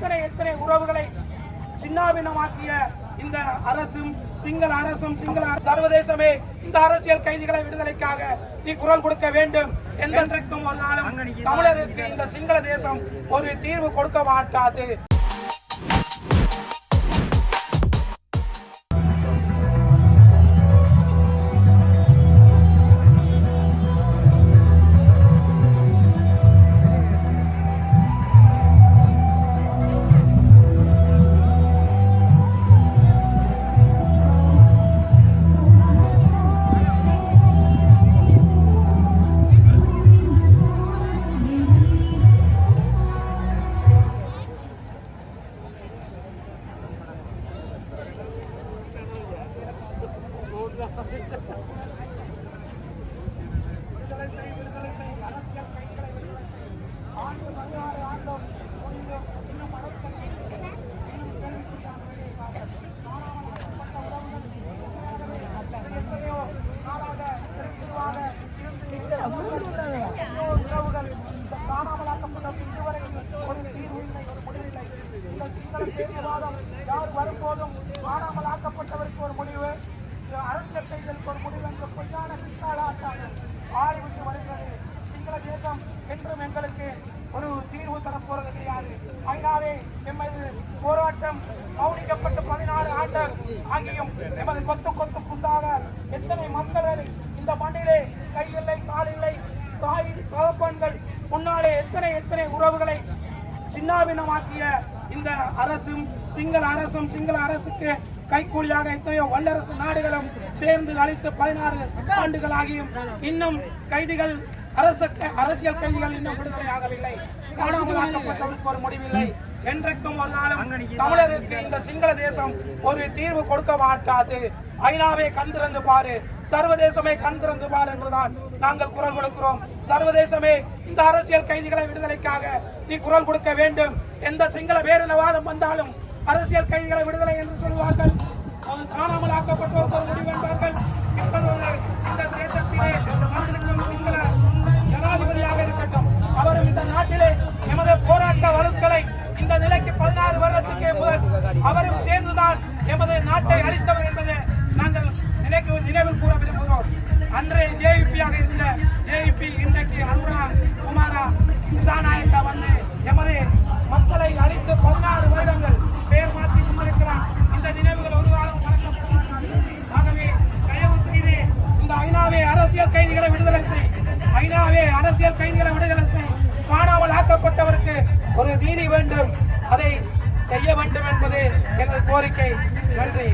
எத்தனை எத்தனை உறவுகளை சின்னாபின்னமாக்கிய இந்த அரசும் சிங்கள அரசும் சிங்கள சர்வதேசமே இந்த அரசியல் கைதிகளை விடுதலைக்காக நீ குரல் கொடுக்க வேண்டும் என்றென்றைக்கும் ஒரு நாளும் தமிழருக்கு இந்த சிங்கள தேசம் ஒரு தீர்வு கொடுக்க மாட்டாது. காணாமல் ஆக்கப்பட்டவர்கள் ஒரு முடிவு அரசியல் கைகளுக்கு ஒரு முடிவு என்ற பொய்யான சித்தாளாட்டாக ஆறிவிட்டு வருகிறது சிங்கள தேசம் என்றும் எங்களுக்கு ஒரு தீர்வு தரப்போறது கிடையாது ஐநாவே எமது போராட்டம் கவனிக்கப்பட்டு பதினாறு ஆண்டர் ஆகியும் எமது கொத்து கொத்துக்குண்டாக எத்தனை மக்கள் இந்த மண்ணிலே கையில்லை காலில்லை தாய் தகப்பன்கள் முன்னாலே எத்தனை எத்தனை உறவுகளை சின்னாபின்னமாக்கிய இந்த அரசும் சிங்கள அரசும் சிங்கள அரசுக்கு கைக்கூலியாக எத்தனையோ வல்லரசு நாடுகளும் சேர்ந்து அளித்து பதினாறு ஆண்டுகளாகியும் இன்னும் கைதிகள் அரச அரசியல் கைதிகள் இன்னும் விடுதலையாகவில்லை காணாமல் ஒரு முடிவில்லை. என்றைக்கும் ஒரு நாளும் தமிழருக்கு இந்த சிங்கள தேசம் ஒரு தீர்வு கொடுக்க மாட்டாது. ஐநாவே கண் திறந்து பாரு. சர்வதேசமே கண் திறந்து பார் என்றுதான் நாங்கள் குரல் கொடுக்கிறோம். சர்வதேசமே இந்த அரசியல் கைதிகளை விடுதலைக்காக நீ குரல் கொடுக்க வேண்டும். எந்த சிங்கள பேரினவாதம் வந்தாலும் அரசியல் கைதிகளை விடுதலை என்று சொல்வார்கள். காணாமல் ஆக்கப்பட்டோருக்கு இந்த நிலைக்கு பதினாறு வருடத்துக்கு முதல் அவரும் சேர்ந்துதான் எமது நாட்டை அளித்தவர் என்பதை நாங்கள் நினைக்கு நினைவில் கூற விரும்புகிறோம். அன்றைய ஜேவிபியாக இருந்த ஜேவிபி இன்றைக்கு அருணா குமாரா திசாநாயக்கா வந்து எமது மக்களை அழித்து பதினாறு வருடங்கள் பெயர் மாற்றி கொண்டிருக்கிறார். இந்த நினைவுகள் ஒரு காலம் ஆகவே தயவு செய்து இந்த ஐநாவே அரசியல் கைதிகளை விடுதலை செய். ஐநாவே அரசியல் கைதிகளை விடுதலை செய். காணாமல் ஆக்கப்பட்டவருக்கு ஒரு நீதி வேண்டும். அதை செய்ய வேண்டும் என்பது எனது கோரிக்கை. நன்றி.